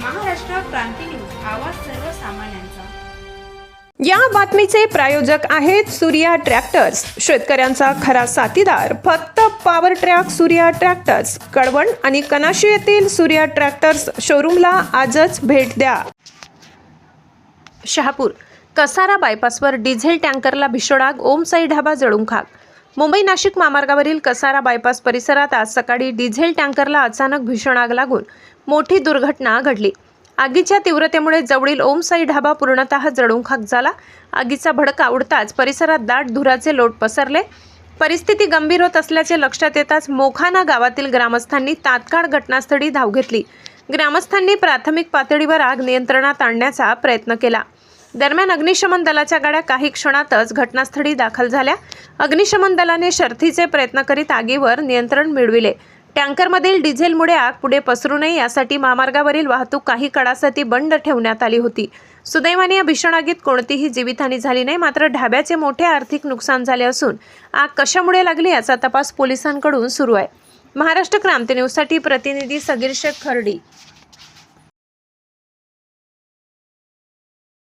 क्रांती news आवाज सर्वसामान्यांचा. या बातमीचे प्रायोजक आहेत सूर्या ट्रॅक्टर्स. शेतकऱ्यांचा खरा साथीदार फक्त power track Surya tractors. Kalwan आणि कनाशी येथील सूर्या ट्रॅक्टर्स शोरूमला आजच भेट द्या. शहापूर कसारा बायपासवर डिझेल टँकरला भीषण आग ओमसाई ढाबा जळून खाक. मुंबई नाशिक महामार्गावरील कसारा बायपास परिसरात आज सकाळी डिझेल टँकरला अचानक भीषण आग लागून मोठी दुर्घटना घडली. आगीच्या तीव्रतेमुळे जवळील ओमसाई ढाबा पूर्णतः जळून खाक झाला. आगीचा भडका उडताच परिसरात दाट धुराचे लोट पसरले. परिस्थिती गंभीर होत असल्याचे लक्षात येताच मोखाना गावातील ग्रामस्थांनी तात्काळ घटनास्थळी धाव घेतली. ग्रामस्थांनी प्राथमिक पातळीवर आग नियंत्रणात आणण्याचा प्रयत्न केला. दरम्यान अग्निशमन दलाच्या गाड्या काही क्षणातच घटनास्थळी दाखल झाल्या. अग्निशमन दलाने शर्थीचे प्रयत्न करीत आगीवर नियंत्रण मिळविले. टँकरमधील डिझेलमुळे आग पुढे पसरू नये यासाठी महामार्गावरील वाहतूक काही काळासाठी बंद ठेवण्यात आली होती. सुदैवाने या भीषण आगीत कोणतीही जीवितहानी झाली नाही मात्र ढाब्याचे मोठे आर्थिक नुकसान झाले असून आग कशामुळे लागली याचा तपास पोलिसांकडून सुरू आहे. महाराष्ट्र क्रांती न्यूजसाठी प्रतिनिधी सगीर शेख खर्डी.